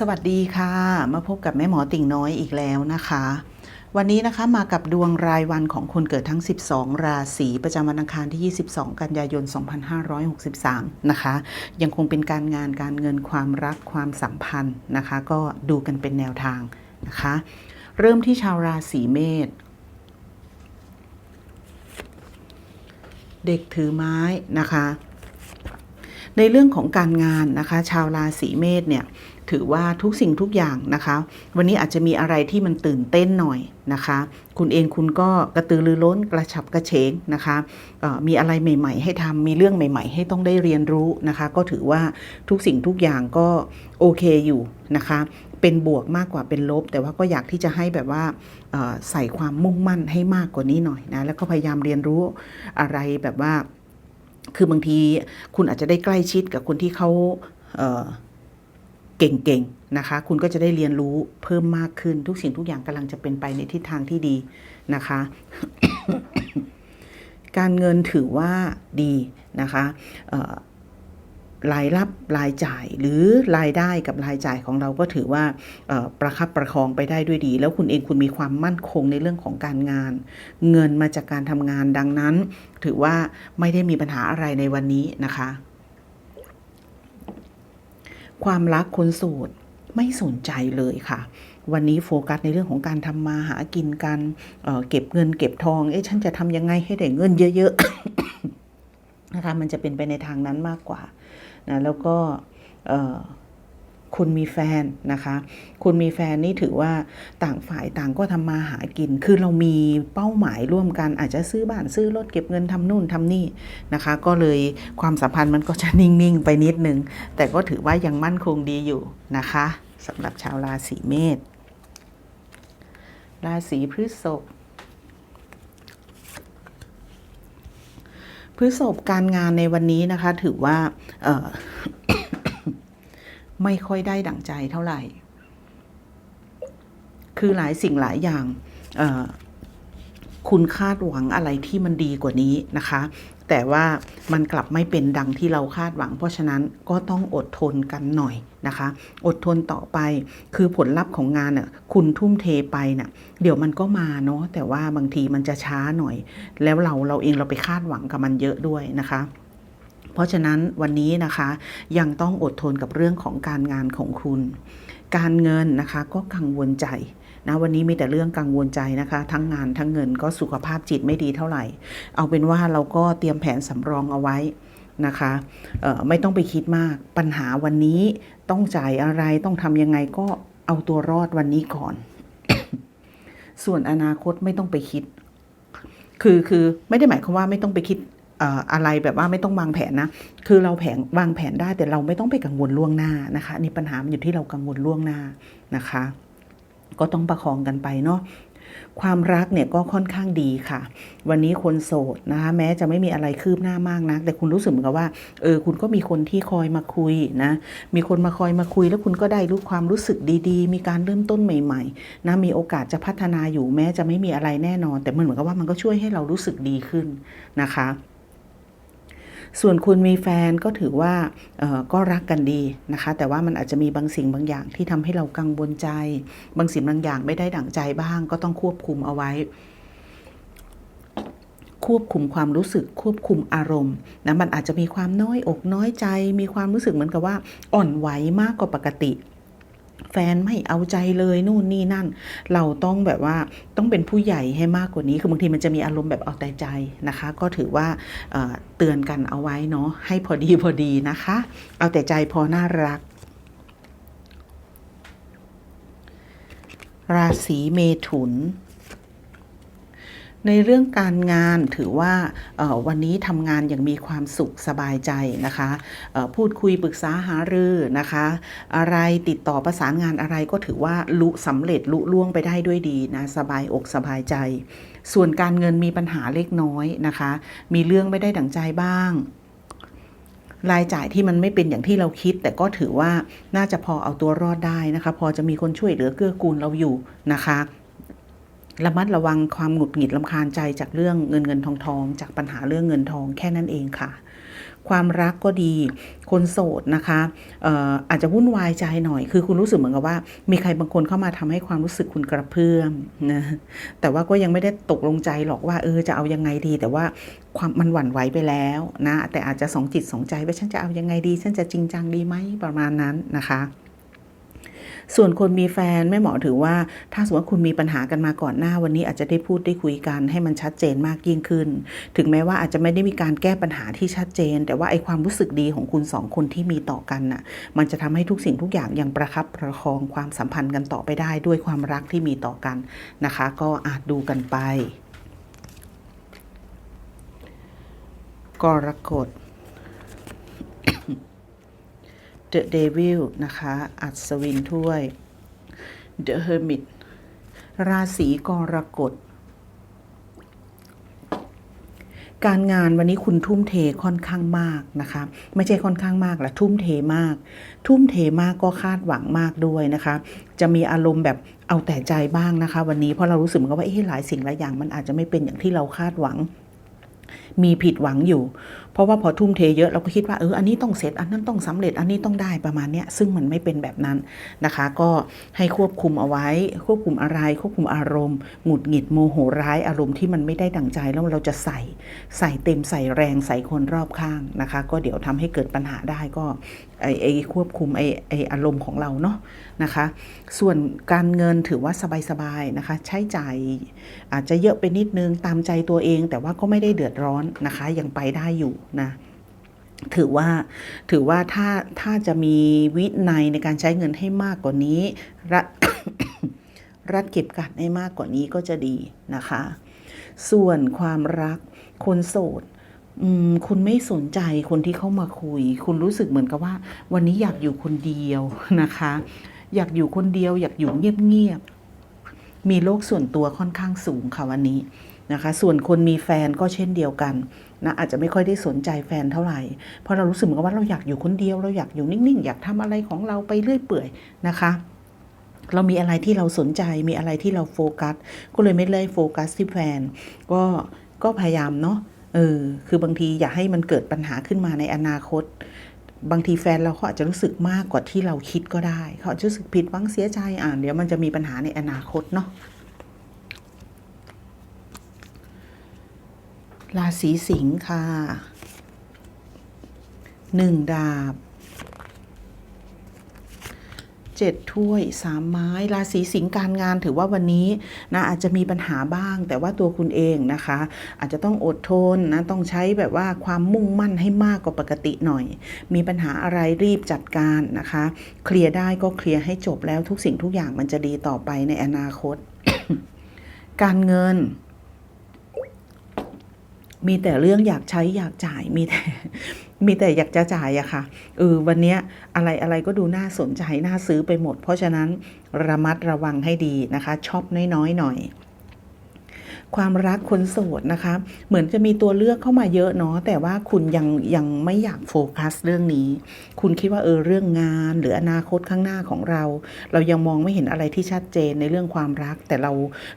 สวัสดีค่ะ มาพบกับแม่หมอติ่งน้อยอีกแล้วนะคะ วันนี้นะคะมากับดวงรายวันของคนเกิดทั้ง 12 ราศีประจำวันอังคารที่ 22 กันยายน 2563 นะคะ ยังคงเป็นการงานการเงินความรักความสัมพันธ์นะคะ ก็ดูกันเป็นแนวทางนะคะ เริ่มที่ชาวราศีเมษเด็กถือไม้นะคะ ในเรื่องของการงานนะคะ ชาวราศีเมษเนี่ย ถือว่าทุกสิ่งทุกอย่างนะคะ วันนี้อาจจะมีอะไรที่มันตื่นเต้นหน่อยนะคะ คุณเองคุณก็กระตือรือร้นกระฉับกระเฉงนะคะมีอะไรใหม่ ๆ ให้ทำมีเรื่องใหม่ ๆ ให้ต้องได้เรียนรู้นะคะ ก็ถือว่าทุกสิ่งทุกอย่างก็โอเคอยู่นะคะ เป็นบวกมากกว่าเป็นลบ แต่ว่าก็อยากที่จะให้แบบว่าใส่ความมุ่งมั่นให้มากกว่านี้หน่อยนะแล้วก็พยายามเรียนรู้อะไรแบบว่า คือบางทีคุณอาจจะได้ใกล้ชิดกับคนที่เขา เก่งๆนะคะ คุณก็จะได้เรียนรู้เพิ่มมากขึ้น ทุกสิ่งทุกอย่างกำลังจะเป็นไปในทิศทางที่ดีนะคะ การเงินถือว่าดีนะคะรายรับรายจ่ายหรือรายได้กับรายจ่ายของเราก็ถือว่าประคับประคองไปได้ด้วยดี แล้วคุณเองคุณมีความมั่นคงในเรื่องของการงาน เงินมาจากการทำงานดังนั้น ถือว่าไม่ได้มีปัญหาอะไรในวันนี้นะคะ ความรักคนโสดไม่สนใจเลยค่ะ วันนี้โฟกัสในเรื่องของการทำมาหากินการเเก็บเงินเก็บทอง เอ๊ะฉันจะทำยังไงให้ได้เงินเยอะๆนะคะมันจะเป็นไปในทางนั้นมากกว่านะแล้วก็ คุณมีแฟนนะคะ คุณมีแฟนนี่ถือว่าต่างฝ่ายต่างก็ทำมาหากิน คือเรามีเป้าหมายร่วมกันอาจจะซื้อบ้านซื้อรถเก็บเงินทำนู่นทำนี่นะคะ ก็เลยความสัมพันธ์มันก็จะนิ่งๆไปนิดนึง แต่ก็ถือว่ายังมั่นคงดีอยู่นะคะสำหรับชาวราศีเมษ ราศีพฤษภพฤษภการงานในวันนี้นะคะ ถือว่า ไม่ค่อยได้ดั่งใจเท่าไหร่ คือหลายสิ่งหลายอย่างคุณคาดหวังอะไรที่มันดีกว่านี้นะคะ แต่ว่ามันกลับไม่เป็นดังที่เราคาดหวัง เพราะฉะนั้นก็ต้องอดทนกันหน่อยนะคะ อดทนต่อไป คือผลลัพธ์ของงานน่ะคุณทุ่มเทไปน่ะ เดี๋ยวมันก็มาเนาะ แต่ว่าบางทีมันจะช้าหน่อย แล้วเราเราเองเราไปคาดหวังกับมันเยอะด้วยนะคะ เพราะฉะนั้นวันนี้นะคะยังต้องอดทนกับเรื่องของการงานของคุณ การเงินนะคะก็กังวลใจนะวันนี้มีแต่เรื่องกังวลใจนะคะ ทั้งงานทั้งเงินก็สุขภาพจิตไม่ดีเท่าไหร่ เอาเป็นว่าเราก็เตรียมแผนสำรองเอาไว้นะคะไม่ต้องไปคิดมากปัญหาวันนี้ต้องจ่ายอะไรต้องทำยังไงก็เอาตัวรอดวันนี้ก่อน ส่วนอนาคตไม่ต้องไปคิด คือคือไม่ได้หมายความว่าไม่ต้องไปคิด อะไรแบบว่าไม่ต้องวางแผนนะ คือเราแผนวางแผนได้แต่เราไม่ต้องไปกังวลล่วงหน้านะคะนี่ปัญหามันอยู่ที่เรากังวลล่วงหน้านะคะ ก็ต้องประคองกันไปเนาะความรักเนี่ยก็ค่อนข้างดีค่ะ วันนี้คนโสดนะคะแม้จะไม่มีอะไรคืบหน้ามากนะแต่คุณรู้สึกเหมือนกับว่าเออคุณก็มีคนที่คอยมาคุยนะ มีคนมาคอยมาคุย แล้วคุณก็ได้รู้ความรู้สึกดีๆ มีการเริ่มต้นใหม่ๆนะมีโอกาสจะพัฒนาอยู่แม้จะไม่มีอะไรแน่นอน แต่มันเหมือนกับว่ามันก็ช่วยให้เรารู้สึกดีขึ้นนะคะ ส่วนคุณมีแฟนก็ถือว่าก็รักกันดีนะคะ แต่ว่ามันอาจจะมีบางสิ่งบางอย่างที่ทำให้เรากังวลใจ บางสิ่งบางอย่างไม่ได้ดั่งใจบ้าง ก็ต้องควบคุมเอาไว้ ควบคุมความรู้สึกควบคุมอารมณ์นะมันอาจจะมีความน้อยอกน้อยใจ มีความรู้สึกเหมือนกับว่าอ่อนไหวมากกว่าปกติ แฟนไม่เอาใจเลยนู่นนี่นั่น เราต้องแบบว่าต้องเป็นผู้ใหญ่ให้มากกว่านี้ คือบางทีมันจะมีอารมณ์แบบเอาแต่ใจนะคะ ก็ถือว่าเเตือนกันเอาไว้เนาะให้พอดีพอดีนะคะ เอาแต่ใจพอน่ารัก ราศีเมถุน ในเรื่องการงานถือว่าวันนี้ทำงานอย่างมีความสุขสบายใจนะคะพูดคุยปรึกษาหารือนะคะ อะไรติดต่อประสานงานอะไรก็ถือว่าลุสำเร็จลุล่วงไปได้ด้วยดีนะสบายอกสบายใจ ส่วนการเงินมีปัญหาเล็กน้อยนะคะ มีเรื่องไม่ได้ดั่งใจบ้างรายจ่ายที่มันไม่เป็นอย่างที่เราคิด แต่ก็ถือว่าน่าจะพอเอาตัวรอดได้นะคะ พอจะมีคนช่วยเหลือเกื้อกูลเราอยู่นะคะ ระมัดระวังความหงุดหงิดลำคาญใจจากเรื่องเงินเงินทองทอง จากปัญหาเรื่องเงินทองแค่นั้นเองค่ะ ความรักก็ดี คนโสดนะคะอออาจจะวุ่นวายใจหน่อย คือคุณรู้สึกเหมือนกับว่า มีใครบางคนเข้ามาทำให้ความรู้สึกคุณกระเพื่อมนะแต่ว่าก็ยังไม่ได้ตกลงใจหรอกว่า เออจะเอายังไงดี แต่ว่าความมันหวั่นไหวไปแล้วนะแต่อาจจะสองจิตสองใจว่าฉันจะเอายังไงดี ฉันจะจริงจังดีไหมประมาณนั้นนะคะ ส่วนคนมีแฟนแม่หมอถือว่า ถ้าสมมติว่าคุณมีปัญหากันมาก่อนหน้าวันนี้อาจจะได้พูดได้คุยกันให้มันชัดเจนมากยิ่งขึ้น ถึงแม้ว่าอาจจะไม่ได้มีการแก้ปัญหาที่ชัดเจน แต่ว่าไอความรู้สึกดีของคุณสองคนที่มีต่อกันน่ะมันจะทำให้ทุกสิ่งทุกอย่างยังประคับประคองความสัมพันธ์กันต่อไปได้ด้วยความรักที่มีต่อกันนะคะ ก็อาจดูกันไป กรกฎ The Devil นะคะ อัศวินถ้วย The Hermit ราศีกรกฎ การงานวันนี้คุณทุ่มเทค่อนข้างมากนะคะ ไม่ใช่ค่อนข้างมากละทุ่มเทมาก ทุ่มเทมากก็คาดหวังมากด้วยนะคะ จะมีอารมณ์แบบเอาแต่ใจบ้างนะคะ วันนี้เพราะเรารู้สึกเหมือนกับว่าเอ๊ะหลายสิ่งหลายอย่างมันอาจจะไม่เป็นอย่างที่เราคาดหวัง มีผิดหวังอยู่ เพราะว่าพอทุ่มเทเยอะเราก็คิดว่าเอออันนี้ต้องเสร็จอันนั้นต้องสำเร็จอันนี้ต้องได้ประมาณเนี้ยซึ่งมันไม่เป็นแบบนั้นนะคะ ก็ให้ควบคุมเอาไว้ ควบคุมอะไรควบคุมอารมณ์หงุดหงิดโมโหร้ายอารมณ์ที่มันไม่ได้ดังใจแล้วเราจะใส่ใส่เต็มใส่แรงใส่คนรอบข้างนะคะ ก็เดี๋ยวทำให้เกิดปัญหาได้ก็ไอไอควบคุมไอไออารมณ์ของเราเนาะนะคะ ส่วนการเงินถือว่าสบายๆนะคะ ใช้จ่ายอาจจะเยอะไปนิดนึงตามใจตัวเอง แต่ว่าก็ไม่ได้เดือดร้อนนะคะยังไปได้อยู่นะถือว่าถือว่าถ้าถ้าจะมีวินัยในการใช้เงินให้มากกว่านี้ รัฐรัฐเก็บกัดให้มากกว่านี้ก็จะดีนะคะ ส่วนความรักคนโสดคุณไม่สนใจคนที่เข้ามาคุย คุณรู้สึกเหมือนกับว่า วันนี้อยากอยู่คนเดียวนะคะ อยากอยู่คนเดียว อยากอยู่เงียบๆมีโลกส่วนตัวค่อนข้างสูงค่ะวันนี้ นะคะ ส่วนคนมีแฟนก็เช่นเดียวกันนะอาจจะไม่ค่อยได้สนใจแฟนเท่าไหร่ เพราะเรารู้สึกเหมือนกับว่าเราอยากอยู่คนเดียว เราอยากอยู่นิ่งๆ อยากทำอะไรของเราไปเรื่อยเปื่อยนะคะเรามีอะไรที่เราสนใจมีอะไรที่เราโฟกัส ก็เลยไม่เลยโฟกัสที่แฟน ก็ก็พยายามเนาะเออคือบางทีอย่าให้มันเกิดปัญหาขึ้นมาในอนาคต บางทีแฟนเราเขาอาจจะรู้สึกมากกว่าที่เราคิดก็ได้ เขาอาจจะรู้สึกผิดหวังเสียใจอ่าเดี๋ยวมันจะมีปัญหาในอนาคตเนาะ ราศีสิงค์ค่ะหนึ่งดาบเจ็ดถ้วยสามไม้ ราศีสิงห์การงานถือว่าวันนี้นะอาจจะมีปัญหาบ้าง แต่ว่าตัวคุณเองนะคะ อาจจะต้องอดทนนะต้องใช้แบบว่าความมุ่งมั่นให้มากกว่าปกติหน่อย มีปัญหาอะไรรีบจัดการนะคะ เคลียร์ได้ก็เคลียร์ให้จบแล้วทุกสิ่งทุกอย่างมันจะดีต่อไปในอนาคต การเงิน มีแต่เรื่องอยากใช้อยากจ่ายมีแต่มีแต่อยากจะจ่ายอะค่ะเออวันนี้อะไรอะไรก็ดูน่าสนใจน่าซื้อไปหมด เพราะฉะนั้นระมัดระวังให้ดีนะคะชอบน้อยๆหน่อย ความรักคนโสดนะคะ เหมือนจะมีตัวเลือกเข้ามาเยอะเนาะแต่ว่าคุณยังยังไม่อยากโฟกัสเรื่องนี้ คุณคิดว่าเออเรื่องงาน หรืออนาคตข้างหน้าของเรา เรายังมองไม่เห็นอะไรที่ชัดเจนในเรื่องความรัก แต่เรา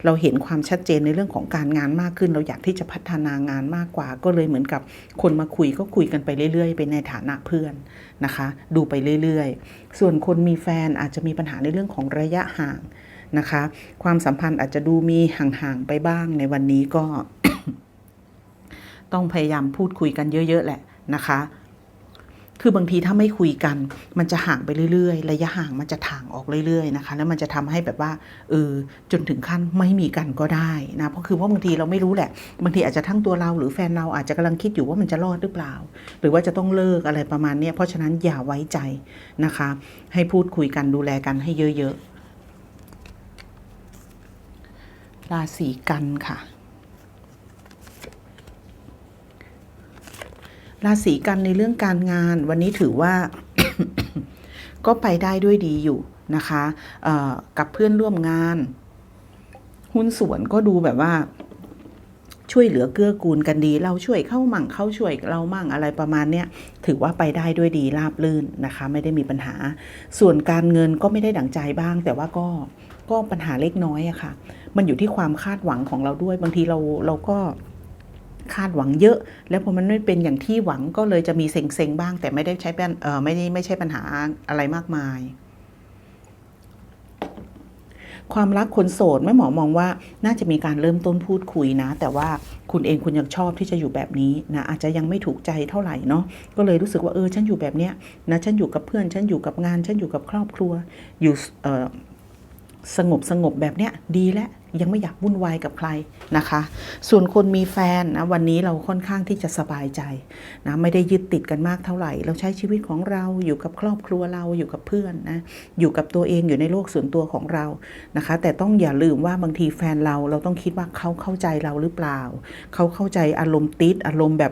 เราเห็นความชัดเจนในเรื่องของการงานมากขึ้น เราอยากที่จะพัฒนางานมากกว่า ก็เลยเหมือนกับคนมาคุยก็คุยกันไปเรื่อยๆไปในฐานะเพื่อนนะคะ ดูไปเรื่อยๆ ส่วนคนมีแฟนอาจจะมีปัญหาในเรื่องของระยะห่าง นะคะ ความสัมพันธ์อาจจะดูมีห่างๆไปบ้างในวันนี้ก็ ต้องพยายามพูดคุยกันเยอะ ๆ แหละนะคะคือบางทีถ้าไม่คุยกัน มันจะห่างไปเรื่อยๆ ระยะห่างมันจะถ่างออกเรื่อยๆนะคะ แล้วมันจะทำให้แบบว่าเออจนถึงขั้นไม่มีกันก็ได้นะเพราะคือเพราะบางทีเราไม่รู้แหละ บางทีอาจจะทั้งตัวเราหรือแฟนเราอาจจะกำลังคิดอยู่ว่ามันจะรอดหรือเปล่า หรือว่าจะต้องเลิกอะไรประมาณนี้เพราะฉะนั้นอย่าไว้ใจนะคะ ให้พูดคุยกันดูแลกันให้เยอะ ๆ ราศีกันค่ะ ราศีกันในเรื่องการงาน วันนี้ถือว่า ก็ไปได้ด้วยดีอยู่นะคะกับเพื่อนร่วมงาน หุ้นส่วนก็ดูแบบว่า ช่วยเหลือเกื้อกูลกันดี เราช่วยเข้ามั่งเข้าช่วยเรามั่งอะไรประมาณเนี้ยถือว่าไปได้ด้วยดีราบลื่นนะคะ ไม่ได้มีปัญหา ส่วนการเงินก็ไม่ได้ดั่งใจบ้าง แต่ว่าก็ก็ปัญหาเล็กน้อยอะค่ะ มันอยู่ที่ความคาดหวังของเราด้วย บางทีเราเราก็คาดหวังเยอะ แล้วพอมันไม่เป็นอย่างที่หวังก็เลยจะมีเซ็งๆบ้าง แต่ไม่ได้ใช้เป็นเออไม่ได้ไม่ใช่ปัญหาอะไรมากมาย ความรักคนโสดแม่หมอมองว่า น่าจะมีการเริ่มต้นพูดคุยนะ แต่ว่าคุณเองคุณยังชอบที่จะอยู่แบบนี้นะอาจจะยังไม่ถูกใจเท่าไหร่เนาะก็เลยรู้สึกว่าเออฉันอยู่แบบเนี้ยนะฉันอยู่กับเพื่อนฉันอยู่กับงาน ฉันอยู่กับครอบครัว อยู่สงบสงบแบบเนี้ยดีแล้ว ยังไม่อยากวุ่นวายกับใครนะคะ ส่วนคนมีแฟนนะวันนี้เราค่อนข้างที่จะสบายใจนะไม่ได้ยึดติดกันมากเท่าไหร่ เราใช้ชีวิตของเราอยู่กับครอบครัวเราอยู่กับเพื่อนนะอยู่กับตัวเองอยู่ในโลกส่วนตัวของเรานะคะ แต่ต้องอย่าลืมว่าบางทีแฟนเราเราต้องคิดว่าเขาเข้าใจเราหรือเปล่า เขาเข้าใจอารมณ์ติดอารมณ์แบบ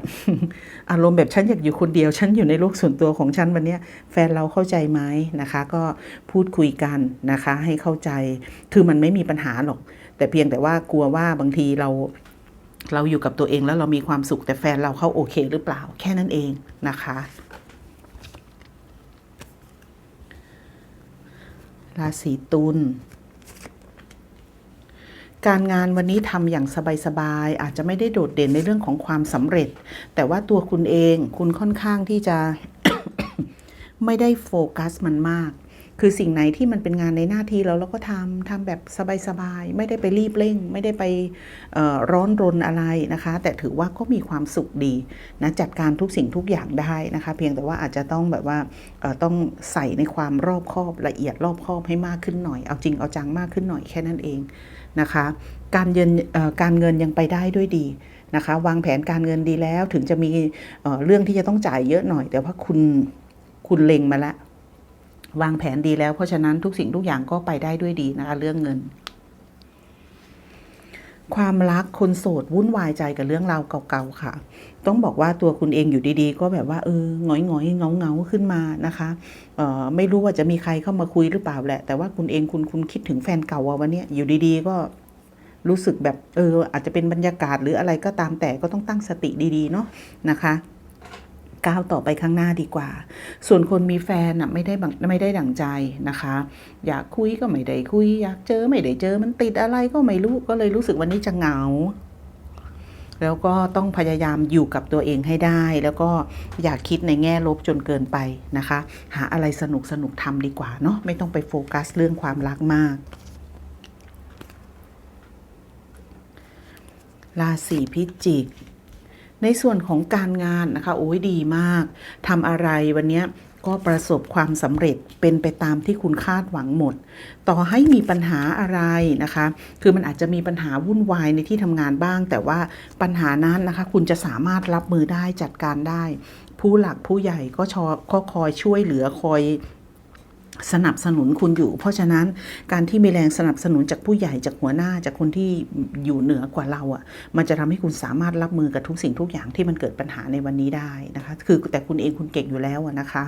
อารมณ์แบบฉันอยากอยู่คนเดียวฉันอยู่ในโลกส่วนตัวของฉันวันนี้แฟนเราเข้าใจไหมนะคะ ก็พูดคุยกันนะคะให้เข้าใจคือมันไม่มีปัญหาหรอกแต่เพียงแต่ว่ากลัวว่าบางทีเราเราอยู่กับตัวเองแล้วเรามีความสุขแต่แฟนเราเขาโอเคหรือเปล่า แค่นั้นเองนะคะ ราศีตุลการงานวันนี้ทำอย่างสบายๆอาจจะไม่ได้โดดเด่นในเรื่องของความสำเร็จ แต่ว่าตัวคุณเองคุณค่อนข้างที่จะ ไม่ได้โฟกัสมันมาก คือสิ่งไหนที่มันเป็นงานในหน้าที่เราเราก็ทำทำแบบสบายๆ ไม่ได้ไปรีบเร่ง ไม่ได้ไปร้อนรนอะไรนะคะ แต่ถือว่าก็มีความสุขดีนะจัดการทุกสิ่งทุกอย่างได้นะคะ เพียงแต่ว่าอาจจะต้องแบบว่าต้องใส่ในความรอบคอบละเอียดรอบคอบให้มากขึ้นหน่อย เอาจริงเอาจังมากขึ้นหน่อยแค่นั้นเองนะคะ การเงินการเงินยังไปได้ด้วยดีนะคะ วางแผนการเงินดีแล้วถึงจะมีเอ่อเรื่องที่จะต้องจ่ายเยอะหน่อย แต่ว่าคุณคุณเล็งมาแล้ว วางแผนดีแล้ว เพราะฉะนั้นทุกสิ่งทุกอย่างก็ไปได้ด้วยดีนะคะเรื่องเงิน ความรักคนโสดวุ่นวายใจกับเรื่องราวเก่าๆค่ะ ต้องบอกว่าตัวคุณเองอยู่ดีๆ ก็แบบว่าเออหงอยหงอยเงาเงาๆขึ้นมานะคะเออไม่รู้ว่าจะมีใครเข้ามาคุยหรือเปล่าแหละ แต่ว่าคุณเองคุณคุณคิดถึงแฟนเก่าวันนี้อยู่ดีๆ ก็รู้สึกแบบเอออาจจะเป็นบรรยากาศหรืออะไรก็ตามแต่ก็ต้องตั้งสติดีๆเนาะนะคะ ก้าวต่อไปข้างหน้าดีกว่า ส่วนคนมีแฟนอะไม่ได้บังไม่ได้ดั่งใจนะคะ อยากคุยก็ไม่ได้คุย อยากเจอไม่ได้เจอมันติดอะไรก็ไม่รู้ก็เลยรู้สึกวันนี้จะเหงาแล้วก็ต้องพยายามอยู่กับตัวเองให้ได้ แล้วก็อย่าคิดในแง่ลบจนเกินไปนะคะ หาอะไรสนุกสนุกทำดีกว่าเนาะไม่ต้องไปโฟกัสเรื่องความรักมาก ราศีพิจิก ในส่วนของการงานนะคะโอ้ยดีมากทำอะไรวันนี้ก็ประสบความสำเร็จเป็นไปตามที่คุณคาดหวังหมด ต่อให้มีปัญหาอะไรนะคะ คือมันอาจจะมีปัญหาวุ่นวายในที่ทำงานบ้าง แต่ว่าปัญหานั้นนะคะ คุณจะสามารถรับมือได้จัดการได้ ผู้หลักผู้ใหญ่ก็ชอก็คอยช่วยเหลือคอย สนับสนุนคุณอยู่ เพราะฉะนั้นการที่มีแรงสนับสนุนจากผู้ใหญ่จากหัวหน้าจากคนที่อยู่เหนือกว่าเราอะ่ะ มันจะทำให้คุณสามารถรับมือกับทุกสิ่งทุกอย่างที่มันเกิดปัญหาในวันนี้ได้นะคะ คือแต่คุณเองคุณเก่งอยู่แล้วนะคะ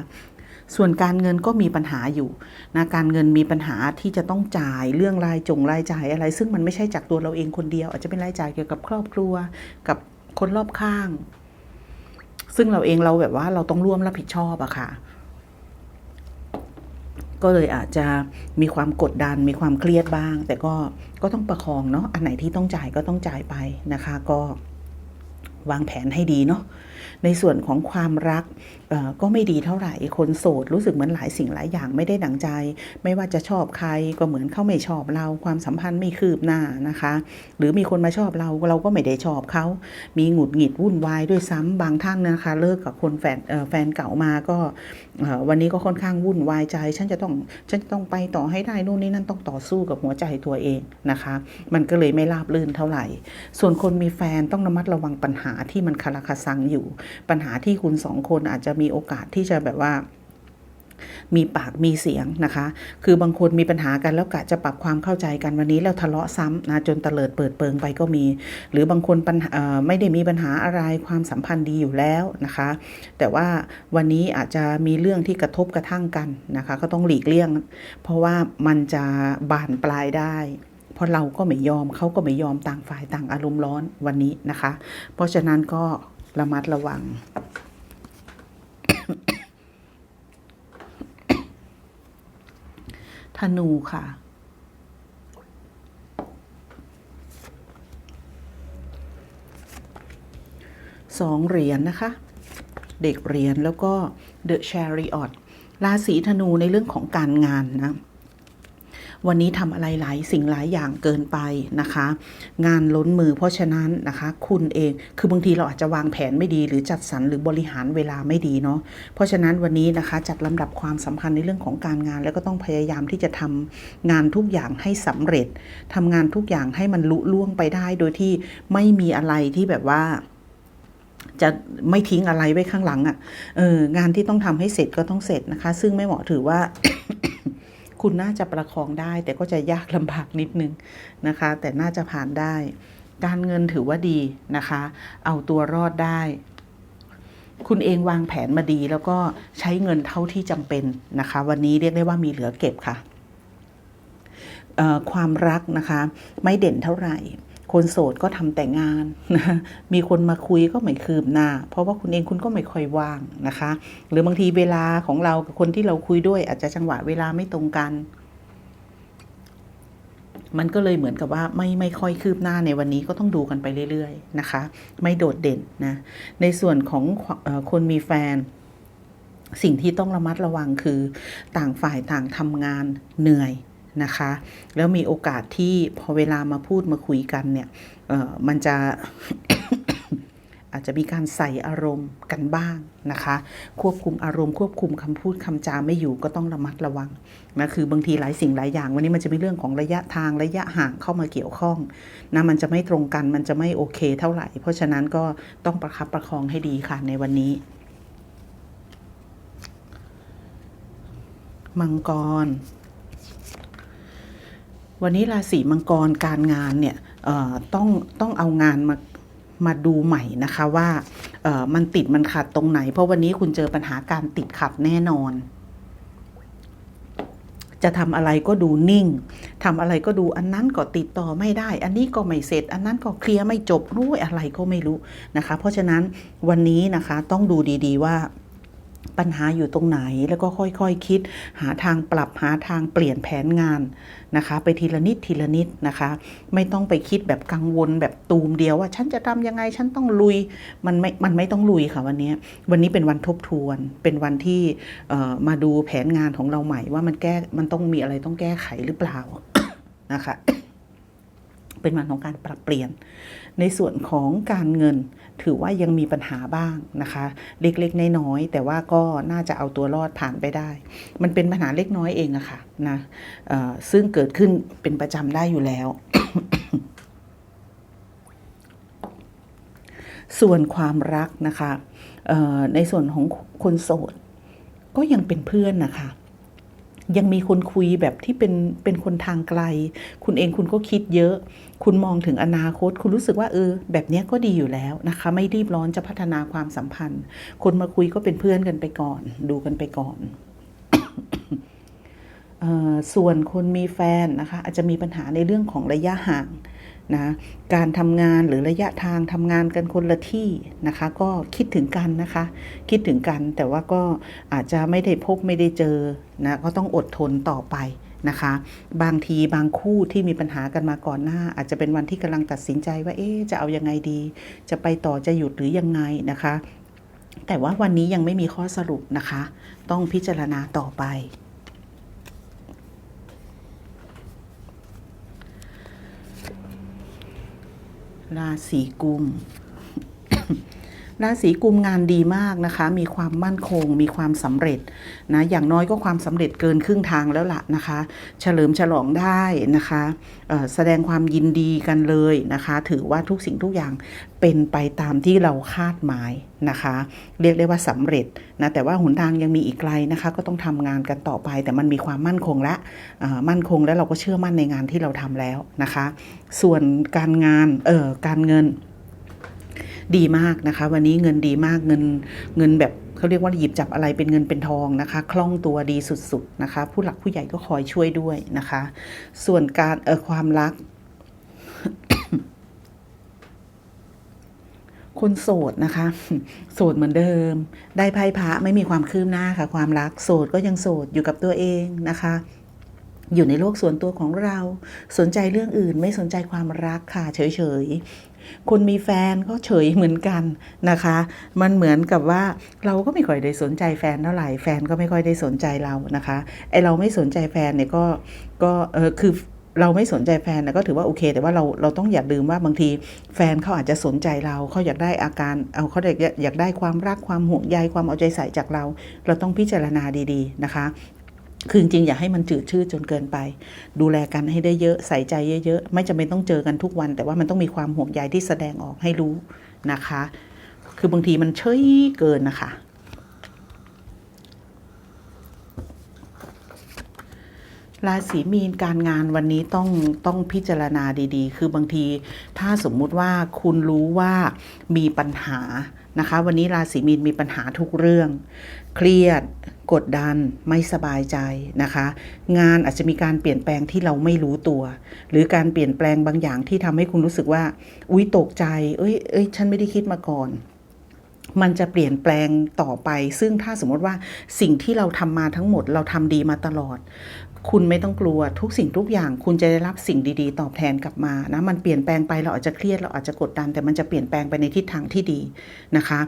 ส่วนการเงินก็มีปัญหาอยู่นะการเงินมีปัญหาที่จะต้องจ่ายเรื่องรายจงรายจ่ายอะไร ซึ่งมันไม่ใช่จากตัวเราเองคนเดียว อาจจะเป็นรายจ่ายเกี่ยวกับครอบครัวกับคนรอบข้าง ซึ่งเราเองเราแบบว่าเราต้องร่วมรับผิดชอบอะค่ะ ก็เลยอาจจะมีความกดดัน มีความเครียดบ้าง แต่ก็ก็ต้องประคองเนาะอันไหนที่ต้องจ่ายก็ต้องจ่ายไปนะคะ ก็วางแผนให้ดีเนาะ ในส่วนของความรักก็ไม่ดีเท่าไหร่คนโสดรู้สึกเหมือนหลายสิ่งหลายอย่างไม่ได้ดังใจ ไม่ว่าจะชอบใครก็เหมือนเขาไม่ชอบเราความสัมพันธ์ไม่คืบหน้านะคะ หรือมีคนมาชอบเราเราก็ไม่ได้ชอบเขา มีหงุดหงิดวุ่นวายด้วยซ้ำบางท่านนะคะ เลิกกับคนแฟนเอ่อแฟนเก่ามาก็วันนี้ก็ค่อนข้างวุ่นวายใจ ฉันจะต้องฉันจะต้องไปต่อให้ได้นู่นนี่นั่นต้องต่อสู้กับหัวใจตัวเองนะคะ มันก็เลยไม่ราบรื่นเท่าไหร่ ส่วนคนมีแฟนต้องระมัดระวังปัญหาที่มันคาราคาซังอยู่ปัญหาที่คุณสองคนอาจจะมีโอกาสที่จะแบบว่ามีปากมีเสียงนะคะ คือบางคนมีปัญหากันแล้วกะจะปรับความเข้าใจกันวันนี้แล้วทะเลาะซ้ำนะจนเตลิดเปิดเปิงไปก็มี หรือบางคนปัญหาไม่ได้มีปัญหาอะไรความสัมพันธ์ดีอยู่แล้วนะคะ แต่ว่าวันนี้อาจจะมีเรื่องที่กระทบกระทั่งกันนะคะ ก็ต้องหลีกเลี่ยง เพราะว่ามันจะบานปลายได้เพราะเราก็ไม่ยอมเขาก็ไม่ยอมต่างฝ่ายต่างอารมณ์ร้อนวันนี้นะคะ เพราะฉะนั้นก็ ระมัดระวัง ธนูค่ะ สองเหรียญนะคะ เด็กเหรียญแล้วก็ The Chariot ราศีธนูในเรื่องของการงานนะ วันนี้ทำอะไรหลายสิ่งหลายอย่างเกินไปนะคะ งานล้นมือเพราะฉะนั้นนะคะ คุณเองคือบางทีเราอาจจะวางแผนไม่ดี หรือจัดสรรหรือบริหารเวลาไม่ดีเนาะเพราะฉะนั้นวันนี้นะคะจัดลำดับความสำคัญในเรื่องของการงาน แล้วก็ต้องพยายามที่จะทำงานทุกอย่างให้สำเร็จทำงานทุกอย่างให้มันลุล่วงไปได้ โดยที่ไม่มีอะไรที่แบบว่าจะไม่ทิ้งอะไรไว้ข้างหลังอะ่ะ เอองานที่ต้องทำให้เสร็จก็ต้องเสร็จนะคะ ซึ่งแม่เหมอถือว่า คุณน่าจะประคองได้ แต่ก็จะยากลำบากนิดนึงนะคะ แต่น่าจะผ่านได้ การเงินถือว่าดีนะคะ เอาตัวรอดได้ คุณเองวางแผนมาดี แล้วก็ใช้เงินเท่าที่จำเป็นนะคะ วันนี้เรียกได้ว่ามีเหลือเก็บค่ะความรักนะคะ ไม่เด่นเท่าไหร่ คนโสดก็ทำแต่งานนะมีคนมาคุยก็ไม่คืบหน้า เพราะว่าคุณเองคุณก็ไม่ค่อยว่างนะคะ หรือบางทีเวลาของเรากับคนที่เราคุยด้วย อาจจะจังหวะเวลาไม่ตรงกัน มันก็เลยเหมือนกับว่าไม่ไม่ค่อยคืบหน้าในวันนี้ก็ต้องดูกันไปเรื่อยๆนะคะ ไม่โดดเด่นนะ ในส่วนของคนมีแฟนสิ่งที่ต้องระมัดระวังคือต่างฝ่ายต่างทำงานเหนื่อย นะคะ แล้วมีโอกาสที่พอเวลามาพูดมาคุยกันเนี่ยมันจะอาจจะมีการใส่อารมณ์กันบ้างนะคะ ควบคุมอารมณ์ควบคุมคำพูดคำจาไม่อยู่ก็ต้องระมัดระวังนะคือบางทีหลายสิ่งหลายอย่าง วันนี้มันจะมีเรื่องของระยะทางระยะห่างเข้ามาเกี่ยวข้องนะมันจะไม่ตรงกันมันจะไม่โอเคเท่าไหร่ เพราะฉะนั้นก็ต้องประคับประคองให้ดีค่ะในวันนี้ มังกร วันนี้ราศีมังกรการงานเนี่ยต้องต้องเอางานมามาดูใหม่นะคะว่ามันติดมันขัดตรงไหน เพราะวันนี้คุณเจอปัญหาการติดขัดแน่นอนจะทำอะไรก็ดูนิ่งทำอะไรก็ดูอันนั้นก็ติดต่อไม่ได้ อันนี้ก็ไม่เสร็จ อันนั้นก็เคลียร์ไม่จบรู้อะไรก็ไม่รู้นะคะ เพราะฉะนั้นวันนี้นะคะต้องดูดีๆว่า ปัญหาอยู่ตรงไหนแล้วก็ค่อยๆคคิด หาทางปรับหาทางเปลี่ยนแผนงานนะคะ ไปทีละนิดทีละนิดนะคะ ไม่ต้องไปคิดแบบกังวลแบบตูมเดียวว่าฉันจะทำยังไงฉันต้องลุยมันไม่มันไม่ต้องลุยค่ะวันนี้วันนี้เป็นวันทบทวน เป็นวันที่มาดูแผนงานของเราใหม่ว่ามันแก้มันต้องมีอะไรต้องแก้ไขหรือเปล่านะคะ เป็นวันของการปรับเปลี่ยน ในส่วนของการเงินถือว่ายังมีปัญหาบ้างนะคะ เล็กๆน้อยๆแต่ว่าก็น่าจะเอาตัวรอดผ่านไปได้ มันเป็นปัญหาเล็กน้อยเองอะค่ะนะซึ่งเกิดขึ้นเป็นประจำได้อยู่แล้ว ส่วนความรักนะคะในส่วนของคนโสดก็ยังเป็นเพื่อนนะคะ ยังมีคนคุยแบบที่เป็นเป็นคนทางไกล คุณเองคุณก็คิดเยอะ คุณมองถึงอนาคต คุณรู้สึกว่าเออ แบบนี้ก็ดีอยู่แล้วนะคะ ไม่รีบร้อนจะพัฒนาความสัมพันธ์ คนมาคุยก็เป็นเพื่อนกันไปก่อน ดูกันไปก่อนออส่วนคนมีแฟนนะคะ อาจจะมีปัญหาในเรื่องของระยะห่าง นะการทำงานหรือระยะทางทำงานกันคนละที่นะคะ ก็คิดถึงกันนะคะ คิดถึงกันแต่ว่าก็อาจจะไม่ได้พบไม่ได้เจอนะก็ต้องอดทนต่อไปนะคะ บางทีบางคู่ที่มีปัญหากันมาก่อนหน้า อาจจะเป็นวันที่กำลังตัดสินใจว่าเอ๊จะเอายังไงดี จะไปต่อจะหยุดหรือยังไงนะคะ แต่ว่าวันนี้ยังไม่มีข้อสรุปนะคะ ต้องพิจารณาต่อไป ราศีกุม ราศีกุมงานดีมากนะคะ มีความมั่นคง มีความสำเร็จนะอย่างน้อยก็ความสำเร็จเกินครึ่งทางแล้วล่ะนะคะ เฉลิมฉลองได้นะคะแสดงความยินดีกันเลยนะคะ ถือว่าทุกสิ่งทุกอย่างเป็นไปตามที่เราคาดหมายนะคะ เรียกได้ว่าสำเร็จนะแต่ว่าหนทางยังมีอีกไกลนะคะ ก็ต้องทำงานกันต่อไป แต่มันมีความมั่นคงและมั่นคงแล้วเราก็เชื่อมั่นในงานที่เราทำแล้วนะคะ ส่วนการงานเออการเงิน ดีมากนะคะ วันนี้เงินดีมากเงินเงินแบบเขาเรียกว่าหยิบจับอะไรเป็นเงินเป็นทองนะคะคล่องตัวดีสุดๆนะคะ ผู้หลักผู้ใหญ่ก็คอยช่วยด้วยนะคะ ส่วนการเออความรัก คนโสดนะคะ โสดเหมือนเดิม ได้ไพ่พระไม่มีความคืบหน้าค่ะ ความรักโสดก็ยังโสดอยู่กับตัวเองนะคะอยู่ในโลกส่วนตัวของเราสนใจเรื่องอื่นไม่สนใจความรักค่ะเฉย คนมีแฟนก็เฉยเหมือนกันนะคะ มันเหมือนกับว่าเราก็ไม่ค่อยได้สนใจแฟนเท่าไหร่แฟนก็ไม่ค่อยได้สนใจเรานะคะไอเราไม่สนใจแฟนเนี่ยก็ก็เออคือเราไม่สนใจแฟนนะก็ถือว่าโอเค แต่ว่าเราเราต้องอย่าลืมว่าบางทีแฟนเขาอาจจะสนใจเราเขาอยากได้อาการเอาเขาอยากอยากได้ความรักความห่วงใยความเอาใจใส่จากเรา เราต้องพิจารณาดีๆนะคะ คือจริงอย่าให้มันจืดชืดจนเกินไป ดูแลกันให้ได้เยอะใส่ใจเยอะๆ ไม่จำเป็นต้องเจอกันทุกวัน แต่ว่ามันต้องมีความห่วงใยที่แสดงออกให้รู้นะคะ คือบางทีมันเฉยเกินนะคะ ราศีมีนการงานวันนี้ต้องต้องพิจารณาดีๆ คือบางทีถ้าสมมุติว่าคุณรู้ว่ามีปัญหานะคะ วันนี้ราศีมีนมีปัญหาทุกเรื่อง เครียด กดดันไม่สบายใจนะคะ งานอาจจะมีการเปลี่ยนแปลงที่เราไม่รู้ตัว หรือการเปลี่ยนแปลงบางอย่างที่ทำให้คุณรู้สึกว่า อุ๊ยตกใจ เอ้ยเอ้ยฉันไม่ได้คิดมาก่อน มันจะเปลี่ยนแปลงต่อไป ซึ่งถ้าสมมติว่าสิ่งที่เราทำมาทั้งหมดเราทำดีมาตลอด คุณไม่ต้องกลัวทุกสิ่งทุกอย่าง คุณจะได้รับสิ่งดีๆ ตอบแทนกลับมานะมันเปลี่ยนแปลงไปเราอาจจะเครียดเราอาจจะกดดัน แต่มันจะเปลี่ยนแปลงไปในทิศทางที่ดีนะคะ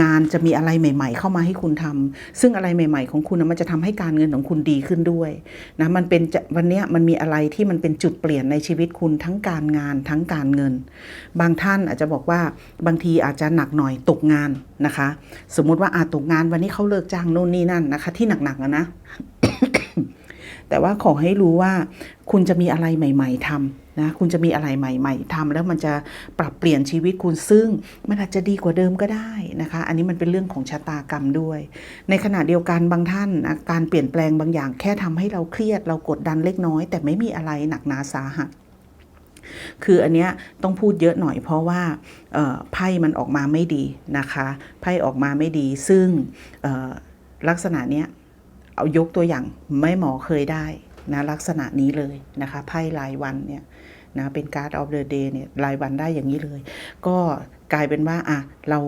งานจะมีอะไรใหม่ ๆ เข้ามาให้คุณทำซึ่งอะไรใหม่ ๆ ของคุณนะมันจะทำให้การเงินของคุณดีขึ้นด้วยนะมันเป็นวันนี้มันมีอะไรที่มันเป็นจุดเปลี่ยนในชีวิตคุณทั้งการงานทั้งการเงิน บางท่านอาจจะบอกว่าบางทีอาจจะหนักหน่อยตกงานนะคะ สมมุติว่าอาตกงานวันนี้เขาเลิกจ้างโน่นนี่นั่นนะคะ ที่หนักๆอะนะ แต่ว่าขอให้รู้ว่า คุณจะมีอะไรใหม่ ๆทำนะ คุณจะมีอะไรใหม่ ๆทำแล้วมันจะปรับเปลี่ยนชีวิตคุณซึ่งมันอาจจะดีกว่าเดิมก็ได้นะคะ อันนี้มันเป็นเรื่องของชะตากรรมด้วย ในขณะเดียวกันบางท่านนะการเปลี่ยนแปลงบางอย่างแค่ทำให้เราเครียด เรากดดันเล็กน้อย แต่ไม่มีอะไรหนักหนาสาหัส คืออันเนี้ยต้องพูดเยอะหน่อยเพราะว่าไพ่มันออกมาไม่ดีนะคะไพ่ออกมาไม่ดี ซึ่งลักษณะเนี้ยเอายกตัวอย่างไม่หมอเคยได้นะลักษณะนี้เลยนะคะไพ่รายวันเนี่ยนะเป็นการ์ดออฟเดอะเดย์เนี่ยรายวันได้อย่างนี้เลย ก็กลายเป็นว่าอะเรา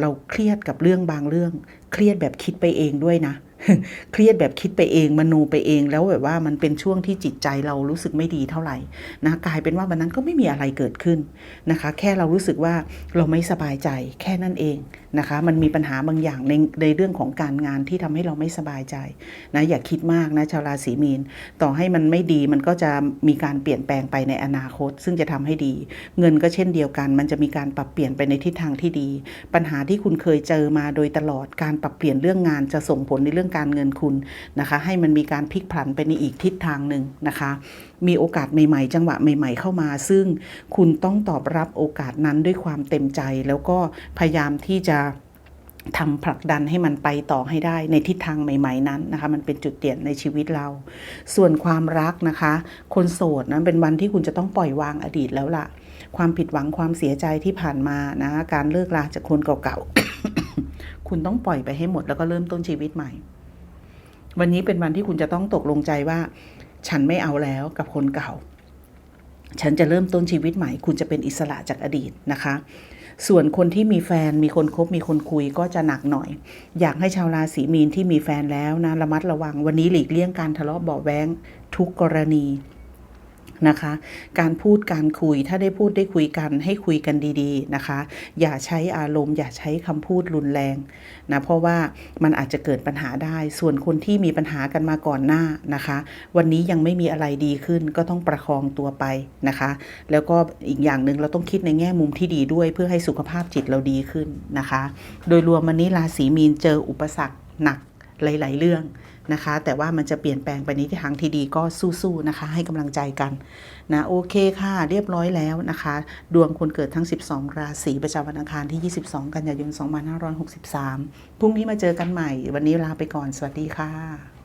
เราเครียดกับเรื่องบางเรื่อง เครียดแบบคิดไปเองด้วยนะ เครียดแบบคิดไปเองมโนไปเองแล้วแบบว่ามันเป็นช่วงที่จิตใจเรารู้สึกไม่ดีเท่าไหร่นะกลายเป็นว่าวันนั้นก็ไม่มีอะไรเกิดขึ้นนะคะ แค่เรารู้สึกว่าเราไม่สบายใจแค่นั้นเองนะคะ มันมีปัญหาบางอย่างในในเรื่องของการงานที่ทำให้เราไม่สบายใจนะอย่าคิดมากนะชาวราศีมีน ต่อให้มันไม่ดีมันก็จะมีการเปลี่ยนแปลงไปในอนาคต ซึ่งจะทำให้ดี เงินก็เช่นเดียวกัน มันจะมีการปรับเปลี่ยนไปในทิศทางที่ดี ปัญหาที่คุณเคยเจอมาโดยตลอดการปรับเปลี่ยนเรื่องงานจะส่งผลในเรื่องการเงินคุณนะคะ ให้มันมีการพลิกผันไปในอีกทิศทางหนึ่งนะคะ มีโอกาสใหม่ๆ จังหวะใหม่ ๆ เข้ามา ซึ่งคุณต้องตอบรับโอกาสนั้นด้วยความเต็มใจ แล้วก็พยายามที่จะทำผลักดันให้มันไปต่อให้ได้ในทิศทางใหม่ ๆนั้นนะคะ มันเป็นจุดเปลี่ยนในชีวิตเรา ส่วนความรักนะคะ คนโสดนะเป็นวันที่คุณจะต้องปล่อยวางอดีตแล้วล่ะ ความผิดหวังความเสียใจที่ผ่านมานะการเลิกลาจากคนเก่าๆ คุณต้องปล่อยไปให้หมดแล้วก็เริ่มต้นชีวิตใหม่ วันนี้เป็นวันที่คุณจะต้องตกลงใจว่า ฉันไม่เอาแล้วกับคนเก่า ฉันจะเริ่มต้นชีวิตใหม่ คุณจะเป็นอิสระจากอดีตนะคะ ส่วนคนที่มีแฟนมีคนคบมีคนคุยก็จะหนักหน่อย อยากให้ชาวราศีมีนที่มีแฟนแล้วนะระมัดระวังวันนี้หลีกเลี่ยงการทะเลาะเบาแว้งทุกกรณี นะคะ การพูดการคุยถ้าได้พูดได้คุยกันให้คุยกันดีๆนะคะ อย่าใช้อารมณ์ อย่าใช้คำพูดรุนแรงนะเพราะว่ามันอาจจะเกิดปัญหาได้ ส่วนคนที่มีปัญหากันมาก่อนหน้านะคะ วันนี้ยังไม่มีอะไรดีขึ้นก็ต้องประคองตัวไปนะคะ แล้วก็อีกอย่างหนึ่งเราต้องคิดในแง่มุมที่ดีด้วย เพื่อให้สุขภาพจิตเราดีขึ้นนะคะ โดยรวมวันนี้ราศีมีนเจออุปสรรคหนักหลาย ๆ เรื่อง นะคะ แต่ว่ามันจะเปลี่ยนแปลงไปในทิศทางที่ดีก็สู้ๆนะคะ ให้กำลังใจกันนะโอเคค่ะ เรียบร้อยแล้วนะคะ ดวงคนเกิดทั้ง 12 ราศีประจำวันอังคารที่ 22 กันยายน 2563 พรุ่งนี้มาเจอกันใหม่ วันนี้ลาไปก่อนสวัสดีค่ะ